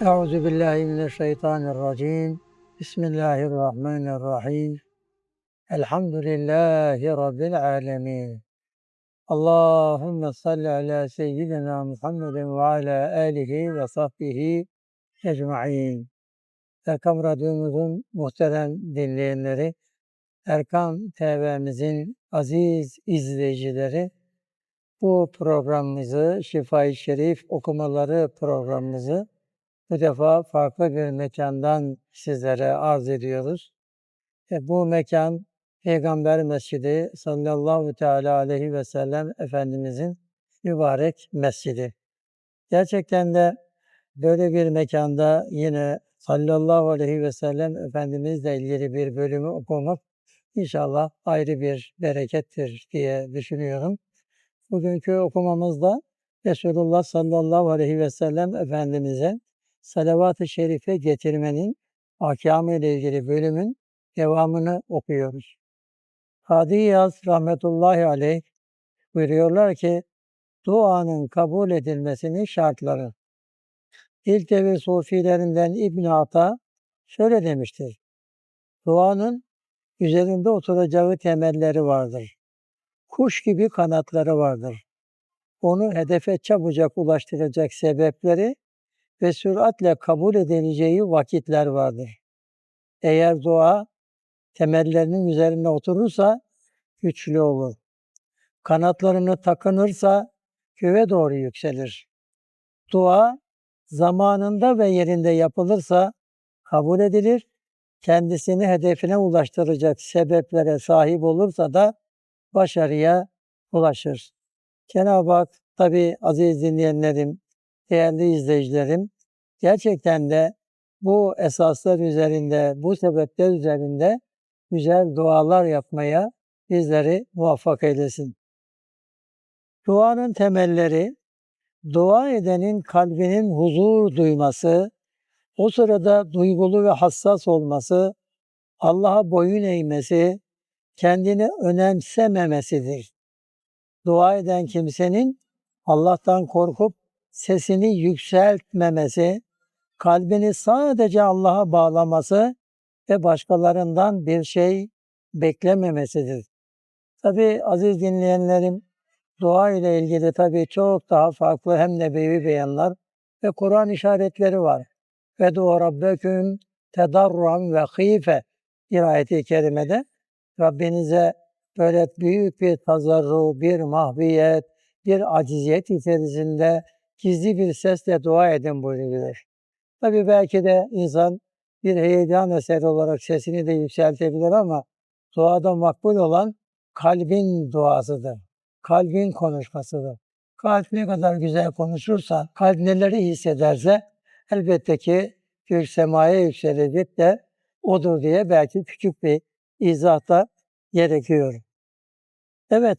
Euzu billahi mineşşeytanirracim. Bismillahirrahmanirrahim. Elhamdülillahi rabbil alamin. Allahümme salli ala seyyidina Muhammedin ve ala alihi ve sahbihi ecmaîn. Erkam Radyomuzun muhterem dinleyenleri, Erkam TV'mizin aziz izleyicileri, bu programımızı, Şifa-i Şerif okumaları programımızı bu defa farklı bir mekandan sizlere arz ediyoruz. E, bu mekan Peygamber Mescidi sallallahu teala aleyhi ve sellem Efendimizin mübarek mescidi. Gerçekten de böyle bir mekanda yine sallallahu aleyhi ve sellem Efendimizle ilgili bir bölümü okumak inşallah ayrı bir berekettir diye düşünüyorum. Bugünkü okumamızda Resulullah sallallahu aleyhi ve sellem Efendimiz'e salavat-ı şerife getirmenin ahkamı ile ilgili bölümün devamını okuyoruz. Hadi Yaz rahmetullahi aleyh buyuruyorlar ki duanın kabul edilmesinin şartları. İlk devir sufilerinden İbn Ata şöyle demiştir. Duanın üzerinde oturacağı temelleri vardır. Kuş gibi kanatları vardır. Onu hedefe çabucak ulaştıracak sebepleri ve süratle kabul edileceği vakitler vardır. Eğer dua temellerinin üzerine oturursa güçlü olur. Kanatlarını takınırsa göğe doğru yükselir. Dua zamanında ve yerinde yapılırsa kabul edilir. Kendisini hedefine ulaştıracak sebeplere sahip olursa da başarıya ulaşır. Cenab-ı Hak tabi aziz dinleyenlerim, değerli izleyicilerim, gerçekten de bu esaslar üzerinde, bu sebepler üzerinde güzel dualar yapmaya bizleri muvaffak eylesin. Duanın temelleri, dua edenin kalbinin huzur duyması, o sırada duygulu ve hassas olması, Allah'a boyun eğmesi, kendini önemsememesidir. Dua eden kimsenin Allah'tan korkup sesini yükseltmemesi, kalbini sadece Allah'a bağlaması ve başkalarından bir şey beklememesidir. Tabi aziz dinleyenlerim, dua ile ilgili tabi çok daha farklı hem nebevi beyanlar ve Kur'an işaretleri var. Ve dua rabbeküm tedarran ve hife ayeti kerimede Rabbinize böyle büyük bir tazarru, bir mahviyet, bir aciziyet içerisinde gizli bir sesle dua edin buyuruyor. Tabi belki de insan bir heyecan eseri olarak sesini de yükseltebilir ama duada makbul olan kalbin duasıdır. Kalbin konuşmasıdır. Kalp ne kadar güzel konuşursa, kalp neleri hissederse elbette ki gök semaya yükselecek de odur diye belki küçük bir izahta gerekiyor. Evet,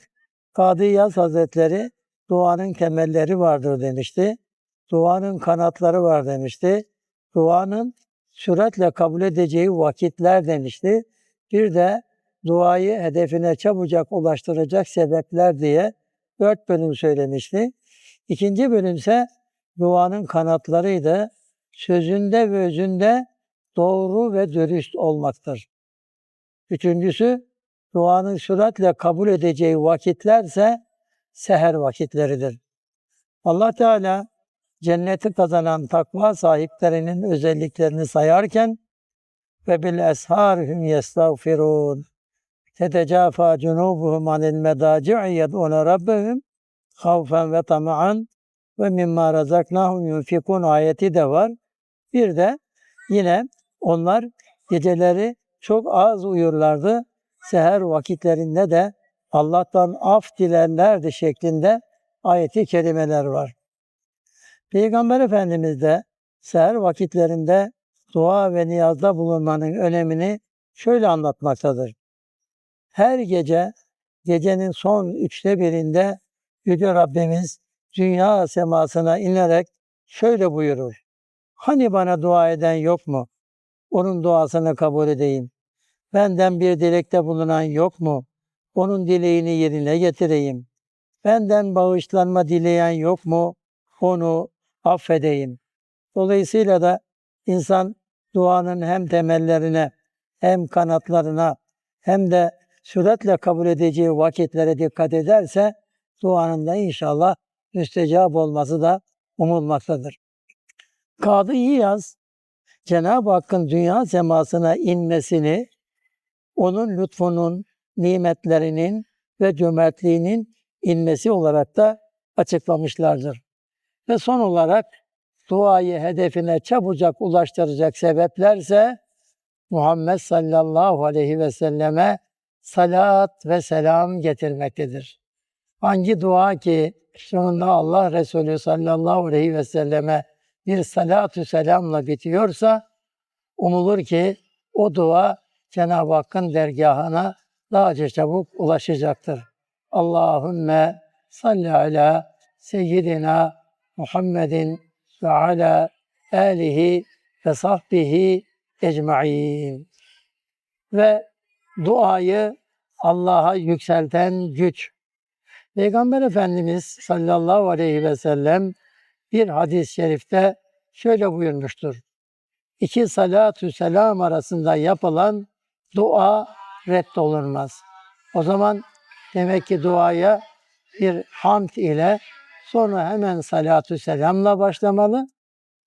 Kadı Yaz Hazretleri duanın temelleri vardır demişti. Duanın kanatları var demişti. Duanın süratle kabul edeceği vakitler demişti. Bir de duayı hedefine çabucak ulaştıracak sebepler diye dört bölüm söylemişti. İkinci bölümse duanın kanatlarıydı. Sözünde ve özünde doğru ve dürüst olmaktır. Üçüncüsü duanın süratle kabul edeceği vakitlerse seher vakitleridir. Allah Teala cenneti kazanan takva sahiplerinin özelliklerini sayarken ve bil esharhum yestağfirun tetecafa cunubuhum anil medaci'i yed'une rabbehum havfen ve tama'an ve mimma razaknahum yunfikun ayeti de var. Bir de yine onlar geceleri çok az uyurlardı. Seher vakitlerinde de Allah'tan af dilerlerdi şeklinde ayeti kerimeler var. Peygamber Efendimiz de seher vakitlerinde dua ve niyazda bulunmanın önemini şöyle anlatmaktadır. Her gece, gecenin son üçte birinde Yüce Rabbimiz dünya semasına inerek şöyle buyurur. Hani bana dua eden yok mu? Onun duasını kabul edeyim. Benden bir dilekte bulunan yok mu? Onun dileğini yerine getireyim. Benden bağışlanma dileyen yok mu? Onu affedeyim. Dolayısıyla da insan duanın hem temellerine hem kanatlarına hem de süratle kabul edeceği vakitlere dikkat ederse duanın da inşallah müstecap olması da umulmaktadır. Kadı İyaz Cenab-ı Hakk'ın dünya semasına inmesini onun lütfunun, nimetlerinin ve cömertliğinin inmesi olarak da açıklamışlardır. Ve son olarak duayı hedefine çabucak ulaştıracak sebeplerse Muhammed sallallahu aleyhi ve selleme salat ve selam getirmektedir. Hangi dua ki sonunda Allah Resulü sallallahu aleyhi ve selleme bir salatü selamla bitiyorsa umulur ki o dua Cenab-ı Hakk'ın dergahına daha çabuk ulaşacaktır. Allahümme salli ala seyyidina Muhammedin ve ala alihi ve sahbihi ecmaîn. Ve duayı Allah'a yükselten güç. Peygamber Efendimiz sallallahu aleyhi ve sellem bir hadis-i şerifte şöyle buyurmuştur. İki salatü selam arasında yapılan dua reddolunmaz. O zaman demek ki duaya bir hamd ile sonra hemen salatü selamla başlamalı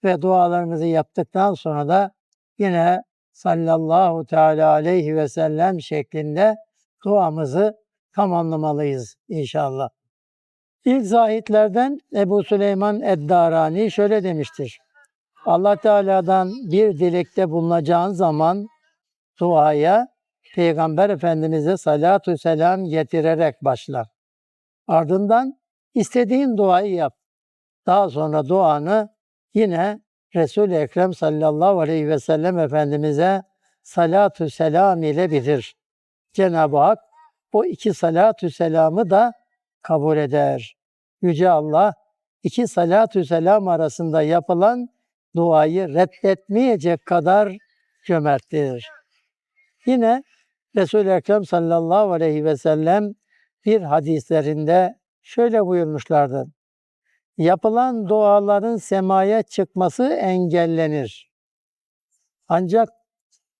ve dualarımızı yaptıktan sonra da yine sallallahu teala aleyhi ve sellem şeklinde duamızı tamamlamalıyız inşallah. İlk zahitlerden Ebu Süleyman Eddarani şöyle demiştir. Allah Teala'dan bir dilekte bulunacağın zaman duaya Peygamber Efendimiz'e salatu selam getirerek başlar. Ardından istediğin duayı yap. Daha sonra duanı yine Resul-i Ekrem sallallahu aleyhi ve sellem Efendimiz'e salatu selam ile bitir. Cenab-ı Hak bu iki salatü selamı da kabul eder. Yüce Allah iki salatü selam arasında yapılan duayı reddetmeyecek kadar cömerttir. Yine Resul-i Ekrem sallallahu aleyhi ve sellem bir hadislerinde şöyle buyurmuşlardır. Yapılan duaların semaya çıkması engellenir. Ancak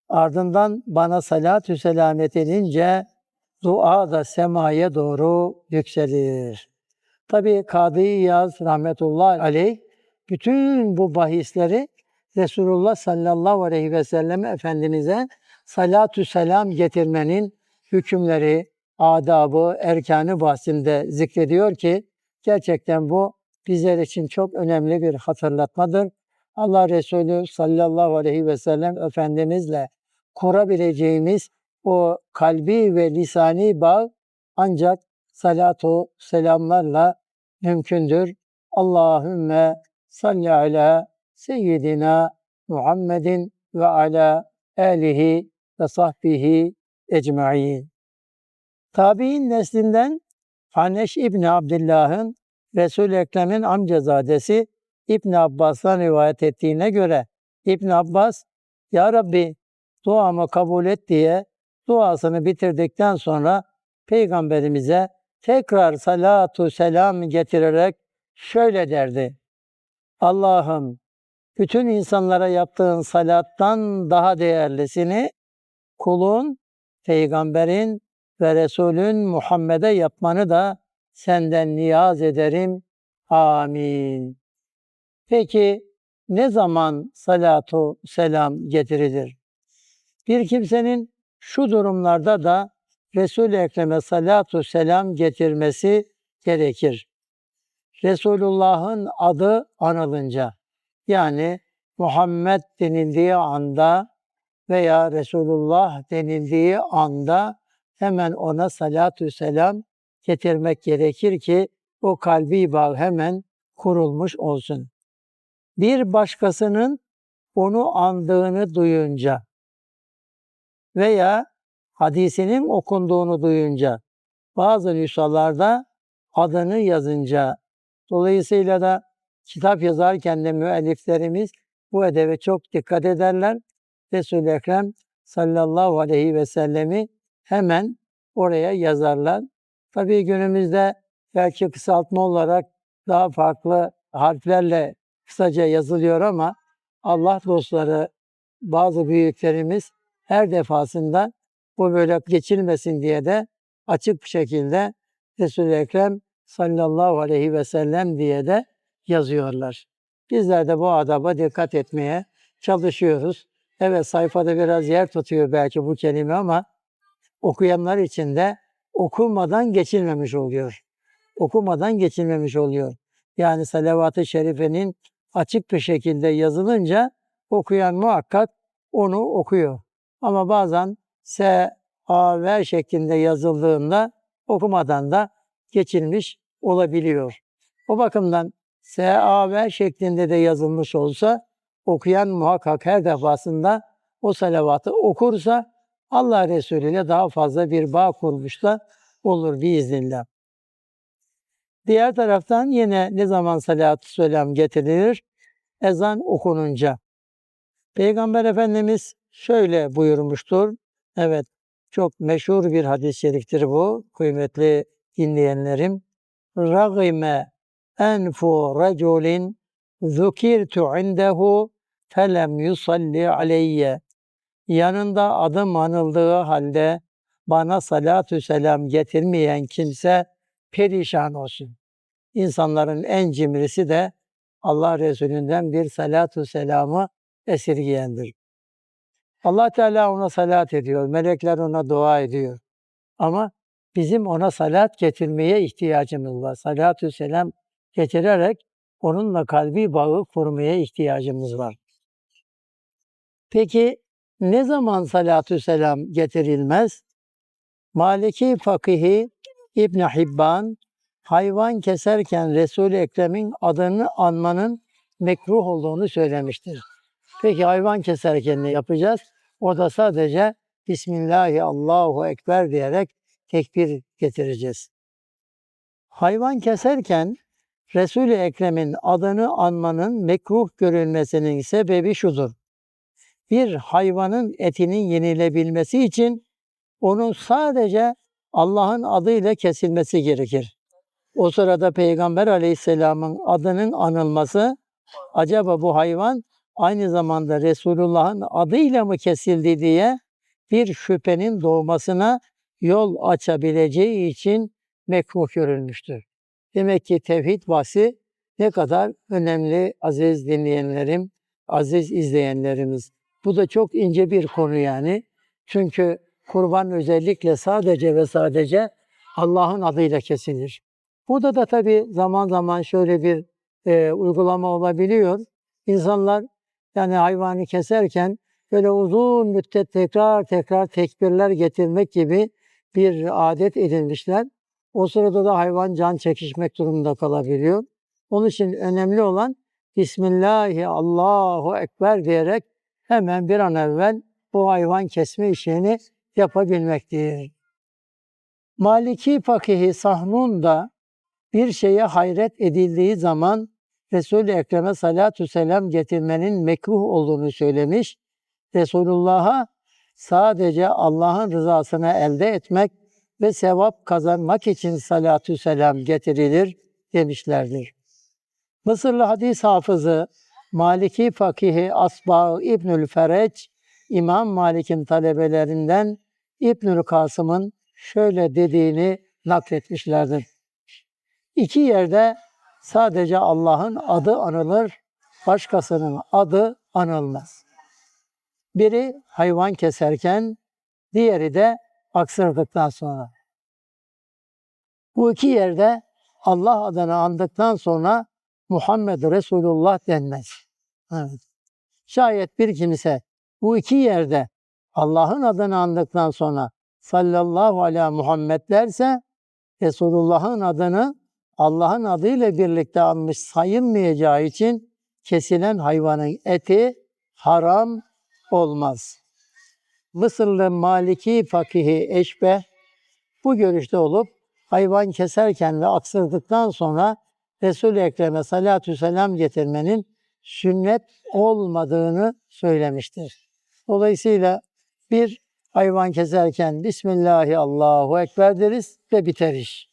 ardından bana salatü selamet edince dua da semaya doğru yükselir. Tabi Kadı Yaz rahmetullahi aleyh bütün bu bahisleri Resulullah sallallahu aleyhi ve sellem Efendimiz'e salatü selam getirmenin hükümleri, adabı, erkanı bahsinde zikrediyor ki gerçekten bu bizler için çok önemli bir hatırlatmadır. Allah Resulü sallallahu aleyhi ve sellem Efendimizle kurabileceğimiz o kalbi ve lisani bağ ancak salatu selamlarla mümkündür. Allahümme salli ala seyyidina Muhammedin ve ala alihi ve sahbihi ecma'in. Tabi'in neslinden Haneş İbni Abdillah'ın Resul-i Ekrem'in amcazadesi İbn Abbas'tan rivayet ettiğine göre İbn Abbas, Ya Rabbi duamı kabul et diye duasını bitirdikten sonra Peygamberimize tekrar salatu selam getirerek şöyle derdi. Allah'ım bütün insanlara yaptığın salattan daha değerlisini kulun, peygamberin ve Resulün Muhammed'e yapmanı da senden niyaz ederim. Amin. Peki ne zaman salatu selam getirilir? Bir kimsenin şu durumlarda da Resul-i Ekrem'e salatu selam getirmesi gerekir. Resulullah'ın adı anılınca yani Muhammed denildiği anda veya Resulullah denildiği anda hemen ona salatü selam getirmek gerekir ki o kalbi bağ hemen kurulmuş olsun. Bir başkasının onu andığını duyunca veya hadisinin okunduğunu duyunca bazı nüshalarda adını yazınca dolayısıyla da kitap yazarken de müelliflerimiz bu edebe çok dikkat ederler. Resul-i Ekrem sallallahu aleyhi ve sellemi hemen oraya yazarlar. Tabii günümüzde belki kısaltma olarak daha farklı harflerle kısaca yazılıyor ama Allah dostları bazı büyüklerimiz her defasında bu böyle geçilmesin diye de açık bir şekilde Resul-i Ekrem sallallahu aleyhi ve sellem diye de yazıyorlar. Bizler de bu adaba dikkat etmeye çalışıyoruz. Evet sayfada biraz yer tutuyor belki bu kelime ama okuyanlar için de okumadan geçilmemiş oluyor. Okumadan geçilmemiş oluyor. Yani salavat-ı şerifenin açık bir şekilde yazılınca okuyan muhakkak onu okuyor. Ama bazen S, A, V şeklinde yazıldığında okumadan da geçilmiş olabiliyor. O bakımdan S, A, V şeklinde de yazılmış olsa okuyan muhakkak her defasında o salavatı okursa Allah Resulü ile daha fazla bir bağ kurmuş da olur biiznillah. Diğer taraftan yine ne zaman salatü selam getirilir? Ezan okununca. Peygamber Efendimiz şöyle buyurmuştur. Evet, çok meşhur bir hadis-i şeriftir bu. Kıymetli dinleyenlerim. Ragime enfu raculin zukirtu indehu felem yusalli aleyye. Yanında adım anıldığı halde bana salatü selam getirmeyen kimse perişan olsun. İnsanların en cimrisi de Allah Resulü'nden bir salatü selamı esirgeyendir. Allah Teala ona salat ediyor, melekler ona dua ediyor. Ama bizim ona salat getirmeye ihtiyacımız var. Salatü selam getirerek onunla kalbi bağı kurmaya ihtiyacımız var. Peki ne zaman salatü selam getirilmez? Maliki fakihi İbn Hibban hayvan keserken Resul-i Ekrem'in adını anmanın mekruh olduğunu söylemiştir. Peki hayvan keserken ne yapacağız? O da sadece Bismillahi Allahu Ekber diyerek tekbir getireceğiz. Hayvan keserken Resul-i Ekrem'in adını anmanın mekruh görülmesinin sebebi şudur. Bir hayvanın etinin yenilebilmesi için onun sadece Allah'ın adıyla kesilmesi gerekir. O sırada Peygamber Aleyhisselam'ın adının anılması acaba bu hayvan aynı zamanda Resulullah'ın adıyla mı kesildi diye bir şüphenin doğmasına yol açabileceği için mekruh görülmüştür. Demek ki tevhid bahsi ne kadar önemli aziz dinleyenlerim, aziz izleyenlerimiz. Bu da çok ince bir konu yani. Çünkü kurban özellikle sadece ve sadece Allah'ın adıyla kesilir. Burada da tabii zaman zaman şöyle bir e, uygulama olabiliyor. İnsanlar yani hayvanı keserken böyle uzun müddet tekrar tekrar tekbirler getirmek gibi bir adet edinmişler. O sırada da hayvan can çekişmek durumunda kalabiliyor. Onun için önemli olan Bismillahi Allahu Ekber diyerek hemen bir an evvel bu hayvan kesme işini yapabilmektir. Maliki fakihi Sahnun da bir şeye hayret edildiği zaman Resul-i Ekrem'e salatü selam getirmenin mekruh olduğunu söylemiş. Resulullah'a sadece Allah'ın rızasını elde etmek ve sevap kazanmak için salatü selam getirilir demişlerdir. Mısırlı hadis hafızı Maliki fakihi Asba İbnül Fereç, İmam Malik'in talebelerinden İbnül Kasım'ın şöyle dediğini nakletmişlerdir. İki yerde sadece Allah'ın adı anılır, başkasının adı anılmaz. Biri hayvan keserken, diğeri de aksırdıktan sonra. Bu iki yerde Allah adını andıktan sonra Muhammed Resulullah denmez. Şayet bir kimse bu iki yerde Allah'ın adını andıktan sonra sallallahu aleyhi Muhammed derse Resulullah'ın adını Allah'ın adıyla birlikte almış sayılmayacağı için kesilen hayvanın eti haram olmaz. Mısırlı Maliki fakihi Eşbeh bu görüşte olup hayvan keserken ve aksırdıktan sonra Resul-i Ekrem'e salatü selam getirmenin sünnet olmadığını söylemiştir. Dolayısıyla bir hayvan keserken Bismillahi Allahu Ekber deriz ve biter iş.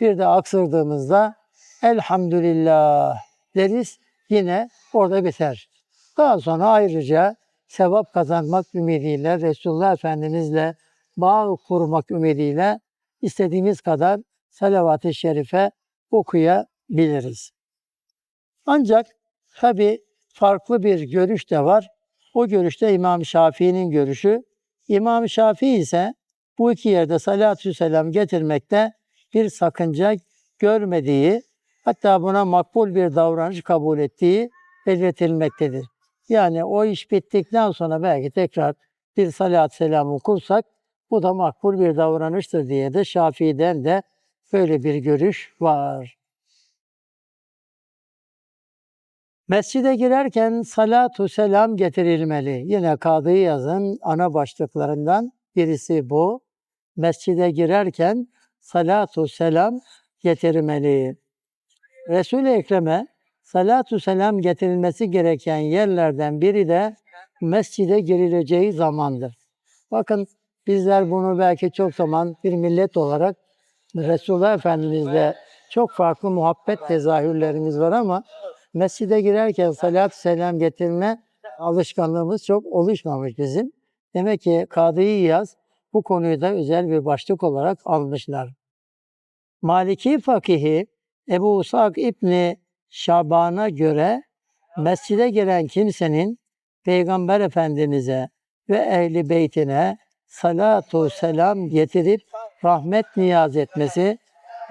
Bir de aksırdığımızda Elhamdülillah deriz yine orada biter. Daha sonra ayrıca sevap kazanmak ümidiyle, Resulullah Efendimizle bağ kurmak ümidiyle istediğimiz kadar salavat-ı şerife okuyabiliriz. Ancak tabi farklı bir görüş de var. O görüşte İmam Şafii'nin görüşü. İmam Şafii ise bu iki yerde salatü selam getirmekte bir sakınca görmediği, hatta buna makbul bir davranış kabul ettiği belirtilmektedir. Yani o iş bittikten sonra belki tekrar bir salat selam okursak bu da makbul bir davranıştır diye de Şafii'den de böyle bir görüş var. Mescide girerken salatu selam getirilmeli. Yine Kadı Yaz'ın ana başlıklarından birisi bu. Mescide girerken salatu selam getirmeli. Resul-i Ekrem'e salatu selam getirilmesi gereken yerlerden biri de mescide girileceği zamandır. Bakın bizler bunu belki çok zaman bir millet olarak Resulullah Efendimiz'le çok farklı muhabbet tezahürlerimiz var ama mescide girerken salat selam getirme alışkanlığımız çok oluşmamış bizim. Demek ki Kadı İyaz bu konuyu da özel bir başlık olarak almışlar. Maliki fakihi Ebu Usak İbni Şaban'a göre mescide giren kimsenin Peygamber Efendimiz'e ve ehli beytine salatu selam getirip rahmet niyaz etmesi,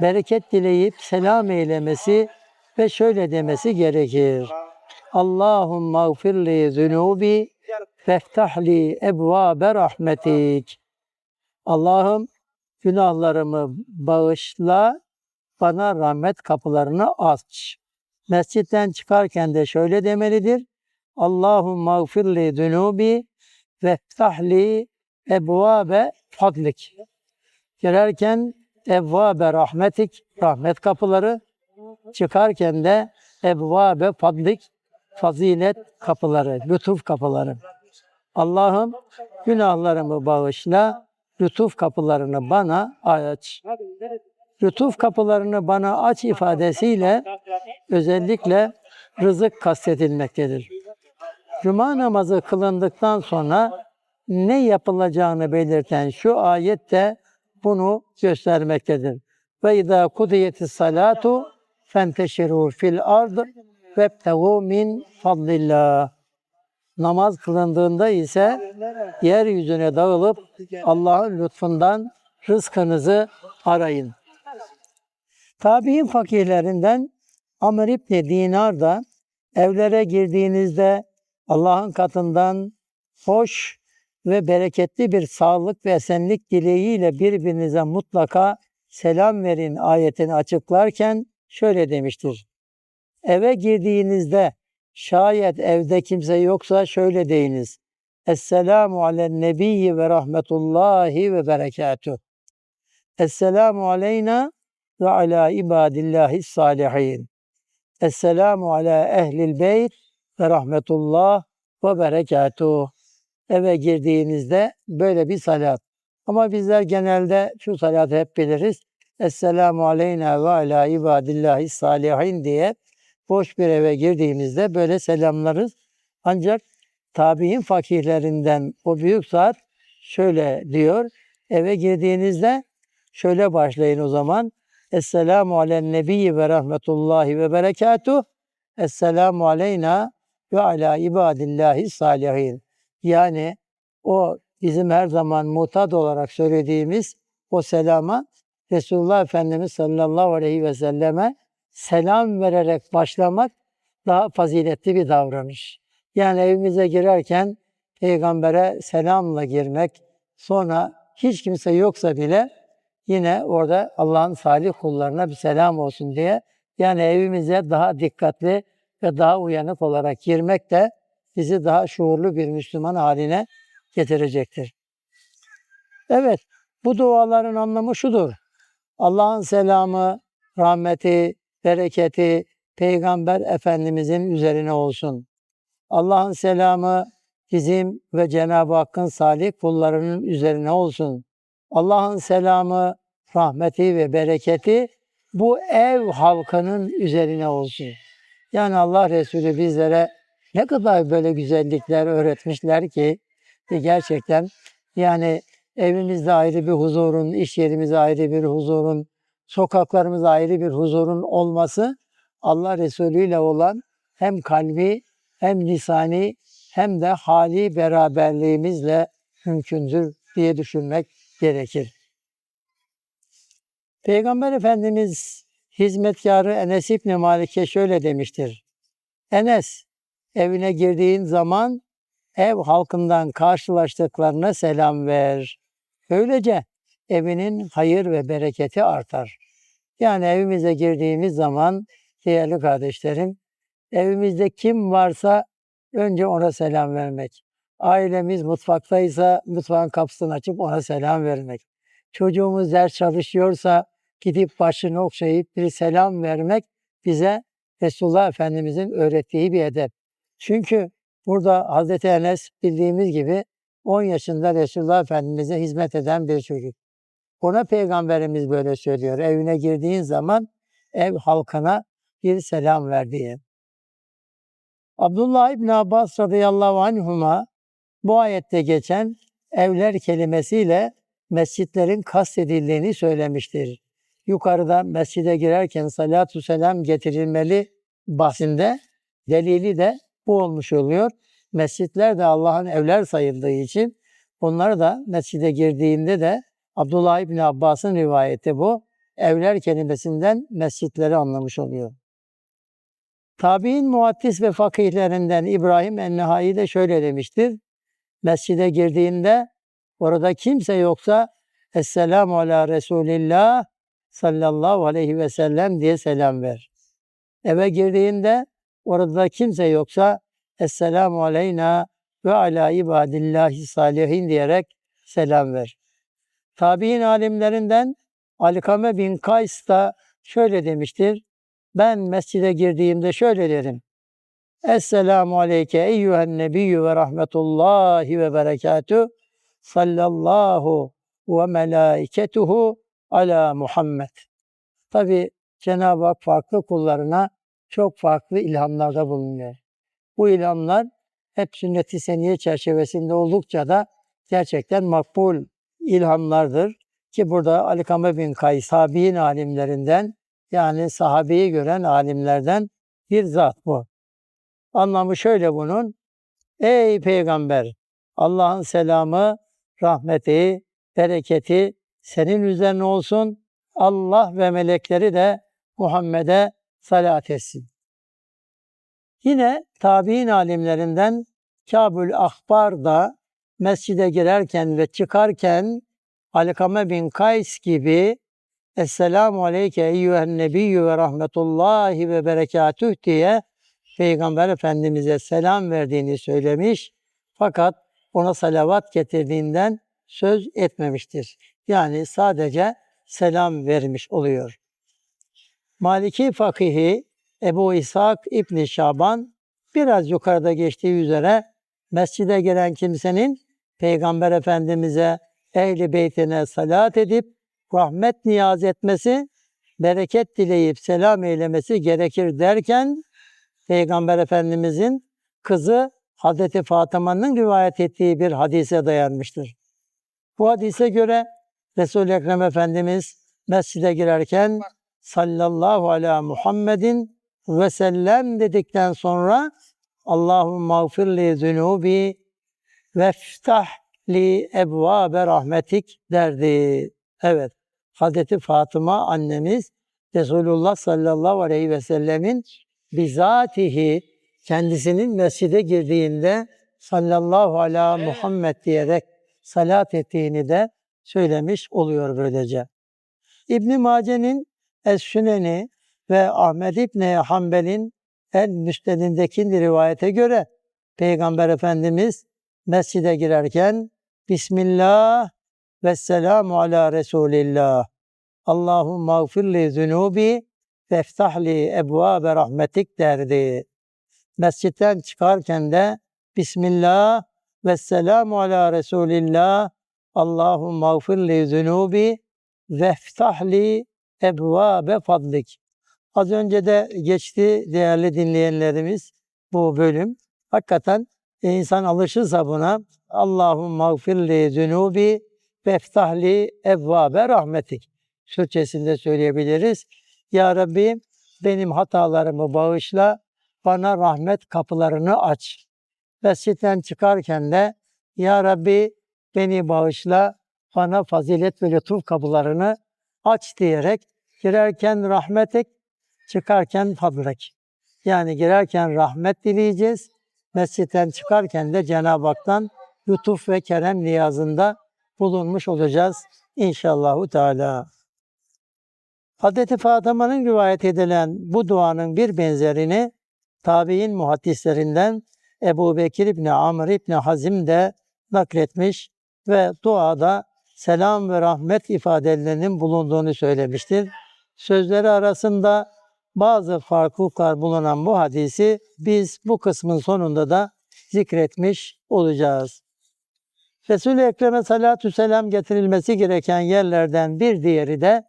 bereket dileyip selam eylemesi ve şöyle demesi gerekir. Allahümme gfirli zunubi feftahli ebvabe rahmetik. Allah'ım günahlarımı bağışla, bana rahmet kapılarını aç. Mescitten çıkarken de şöyle demelidir. Allahümme gfirli zunubi veftahli ebvabe fadlik. Girerken evvabe rahmetik, rahmet kapıları, çıkarken de evvabe fadlik, fazilet kapıları, lütuf kapıları. Allah'ım günahlarımı bağışla, lütuf kapılarını bana aç. Lütuf kapılarını bana aç ifadesiyle özellikle rızık kastedilmektedir. Cuma namazı kılındıktan sonra ne yapılacağını belirten şu ayet de bunu göstermektedir. Ve izâ kudiyetis salatu fenteşirû fil ard vebtegû min fadlillah. Namaz kılındığında ise yeryüzüne dağılıp Allah'ın lütfundan rızkınızı arayın. Tabi'in fakirlerinden Amr İbni Dinar da evlere girdiğinizde Allah'ın katından hoş ve bereketli bir sağlık ve esenlik dileğiyle birbirinize mutlaka selam verin ayetini açıklarken şöyle demiştir. Eve girdiğinizde şayet evde kimse yoksa şöyle deyiniz. Esselamu alen nebiyyi ve rahmetullahi ve berekatuh. Esselamu aleyna ve ala ibadillahi salihin. Esselamu ala ehlil beyt ve rahmetullah ve berekatuh. Eve girdiğinizde böyle bir salat. Ama bizler genelde şu salatı hep biliriz. Esselamu aleyna ve ala ibadillahi salihin diye boş bir eve girdiğimizde böyle selamlarız. Ancak tabi'in fakirlerinden o büyük zat şöyle diyor. Eve girdiğinizde şöyle başlayın o zaman. Esselamu alen nebiyyi ve rahmetullahi ve berekatuh. Esselamu aleyna ve ala ibadillahi salihin. Yani o bizim her zaman mutat olarak söylediğimiz o selama Resulullah Efendimiz sallallahu aleyhi ve selleme selam vererek başlamak daha faziletli bir davranış. Yani evimize girerken peygambere selamla girmek, sonra hiç kimse yoksa bile yine orada Allah'ın salih kullarına bir selam olsun diye yani evimize daha dikkatli ve daha uyanık olarak girmek de bizi daha şuurlu bir Müslüman haline getirecektir. Evet, bu duaların anlamı şudur. Allah'ın selamı, rahmeti, bereketi Peygamber Efendimizin üzerine olsun. Allah'ın selamı bizim ve Cenab-ı Hakk'ın salih kullarının üzerine olsun. Allah'ın selamı, rahmeti ve bereketi bu ev halkının üzerine olsun. Yani Allah Resulü bizlere ne kadar böyle güzellikler öğretmişler ki ki gerçekten yani evimizde ayrı bir huzurun, iş yerimizde ayrı bir huzurun, sokaklarımızda ayrı bir huzurun olması Allah Resulü ile olan hem kalbi hem lisani hem de hali beraberliğimizle mümkündür diye düşünmek gerekir. Peygamber Efendimiz hizmetkarı Enes İbni Malik'e şöyle demiştir. Enes, evine girdiğin zaman ev halkından karşılaştıklarına selam ver. Böylece evinin hayır ve bereketi artar. Yani evimize girdiğimiz zaman değerli kardeşlerim, evimizde kim varsa önce ona selam vermek. Ailemiz mutfaktaysa mutfağın kapısını açıp ona selam vermek. Çocuğumuz ders çalışıyorsa gidip başını okşayıp bir selam vermek bize Resulullah Efendimizin öğrettiği bir edep. Çünkü burada Hazreti Enes bildiğimiz gibi 10 yaşında Resulullah Efendimiz'e hizmet eden bir çocuk. Ona Peygamberimiz böyle söylüyor. Evine girdiğin zaman ev halkına bir selam ver diye. Abdullah İbn Abbas radıyallahu anhuma bu ayette geçen evler kelimesiyle mescitlerin kastedildiğini söylemiştir. Yukarıda mescide girerken salatu selam getirilmeli bahsinde delili de bu olmuş oluyor. Mescitler de Allah'ın evler sayıldığı için onlar da mescide girdiğinde de Abdullah İbni Abbas'ın rivayeti bu. Evler kelimesinden mescitleri anlamış oluyor. Tabi'in muhaddis ve fakihlerinden İbrahim Ennehai de şöyle demiştir. Mescide girdiğinde orada kimse yoksa Esselamu ala Resulillah sallallahu aleyhi ve sellem diye selam ver. Eve girdiğinde orada kimse yoksa Esselamu aleyna ve ala ibadillahi salihin diyerek selam ver. Tabi'in alimlerinden Alikame bin Kays da şöyle demiştir. Ben mescide girdiğimde şöyle derim. Esselamu aleyke eyyühen nebiyyü ve rahmetullahi ve berekatü sallallahu ve melaiketuhu ala Muhammed. Tabi Cenab-ı Hak farklı kullarına çok farklı ilhamlarda bulunuyor. Bu ilhamlar hep sünnet-i seniye çerçevesinde oldukça da gerçekten makbul ilhamlardır. Ki burada Alikame bin Kays, sahabiyin alimlerinden yani sahabeyi gören alimlerden bir zat bu. Anlamı şöyle bunun. Ey peygamber! Allah'ın selamı, rahmeti, bereketi senin üzerine olsun. Allah ve melekleri de Muhammed'e salat etsin. Yine tabi'in alimlerinden Kabul Ahbar da mescide girerken ve çıkarken Alkame bin Kays gibi Esselamu aleyke eyyühen nebiyyü ve rahmetullahi ve berekatüh diye Peygamber Efendimiz'e selam verdiğini söylemiş. Fakat ona salavat getirdiğinden söz etmemiştir. Yani sadece selam vermiş oluyor. Maliki fakihi Ebu İshak İbni Şaban biraz yukarıda geçtiği üzere mescide gelen kimsenin Peygamber Efendimiz'e ehli beytine salat edip rahmet niyaz etmesi, bereket dileyip selam eylemesi gerekir derken Peygamber Efendimizin kızı Hazreti Fatıma'nın rivayet ettiği bir hadise dayanmıştır. Bu hadise göre Resul-i Ekrem Efendimiz mescide girerken sallallahu ala Muhammedin ve sellem dedikten sonra Allahum mağfirli zunubi ve ftah li ebvabe rahmetik derdi. Evet, Hazreti Fatıma annemiz Resulullah sallallahu aleyhi ve sellemin bizatihi kendisinin mescide girdiğinde sallallahu ala Muhammed diyerek salat ettiğini de söylemiş oluyor böylece. İbn Mace'nin Es-Süneni ve Ahmed İbni Hanbel'in El Müstedindeki rivayete göre Peygamber Efendimiz mescide girerken Bismillah ve selamu ala Resulillah. Allahum mağfirli zunubi ve eftahli ebvabe rahmetik derdi. Mescitten çıkarken de Bismillah ve selamu ala Resulillah. Allahum mağfirli zunubi ve eftahli ebvabe fadlik. Az önce de geçti değerli dinleyenlerimiz bu bölüm. Hakikaten e, insan alışırsa buna Allahum mağfirli zunubi veftahli evvabe rahmetik. Türkçesinde söyleyebiliriz. Ya Rabbi benim hatalarımı bağışla, bana rahmet kapılarını aç. Mescitten çıkarken de Ya Rabbi beni bağışla, bana fazilet ve lütuf kapılarını aç diyerek girerken rahmetek, çıkarken fadlek. Yani girerken rahmet dileyeceğiz. Mescitten çıkarken de Cenab-ı Hak'tan lütuf ve kerem niyazında bulunmuş olacağız inşallahu teala. Hazreti Fatıma'nın rivayet edilen bu duanın bir benzerini tabi'in muhaddislerinden Ebu Bekir İbni Amr İbni Hazim de nakletmiş ve duada selam ve rahmet ifadelerinin bulunduğunu söylemiştir. Sözleri arasında bazı farklılıklar bulunan bu hadisi biz bu kısmın sonunda da zikretmiş olacağız. Resul-i Ekrem'e salatü selam getirilmesi gereken yerlerden bir diğeri de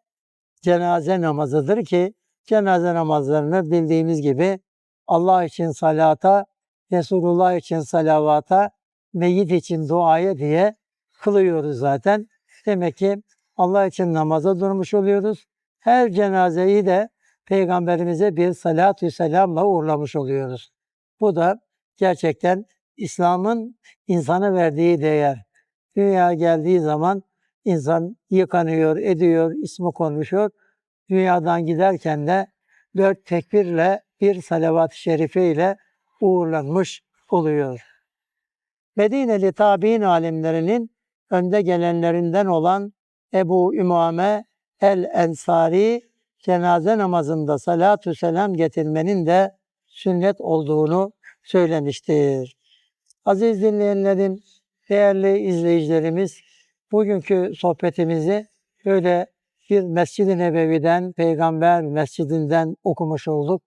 cenaze namazıdır ki cenaze namazlarını bildiğimiz gibi Allah için salata, Resulullah için salavata, meyyit için duaya diye kılıyoruz zaten. Demek ki Allah için namaza durmuş oluyoruz. Her cenazeyi de Peygamberimize bir salatü selamla uğurlamış oluyoruz. Bu da gerçekten İslam'ın insana verdiği değer. Dünya geldiği zaman insan yıkanıyor, ediyor, ismi konuşuyor. Dünyadan giderken de dört tekbirle bir salavat-ı şerife ile uğurlanmış oluyor. Medineli tabi'in alimlerinin önde gelenlerinden olan Ebu Ümame el-Ensari cenaze namazında salatü selam getirmenin de sünnet olduğunu söylemiştir. Aziz dinleyenlerim, değerli izleyicilerimiz, bugünkü sohbetimizi böyle bir Mescid-i Nebevi'den, Peygamber Mescidinden okumuş olduk.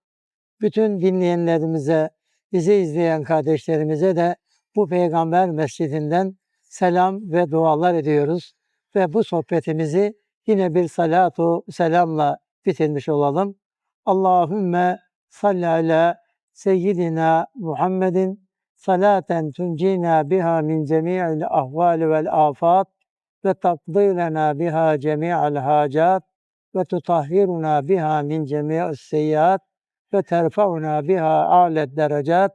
Bütün dinleyenlerimize, bizi izleyen kardeşlerimize de bu Peygamber Mescidinden selam ve dualar ediyoruz. Ve bu sohbetimizi yine bir salatu selamla bitirmiş olalım. Allahümme salli ala seyyidina Muhammedin salaten tuncina biha min cemi'il ahvali vel afat ve takdi lena biha cemi'al hacat ve tutahhiruna biha min cemi'is seyyiat ve terfa'una biha a'led derecat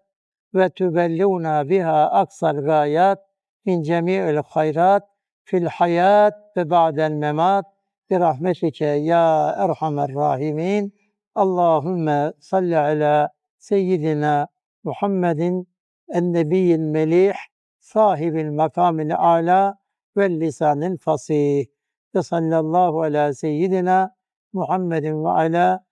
ve tübelliğuna biha aksal gayat min cemi'il hayrat fil hayat ve ba'del memat bi rahmetike ya erhamer rahimin. Allahümme salli ala seyyidina Muhammedin en-nebiyyil melih sahibil makamil ala ve lisanil fasih. Ve sallallahu ala seyyidina Muhammedin ve ala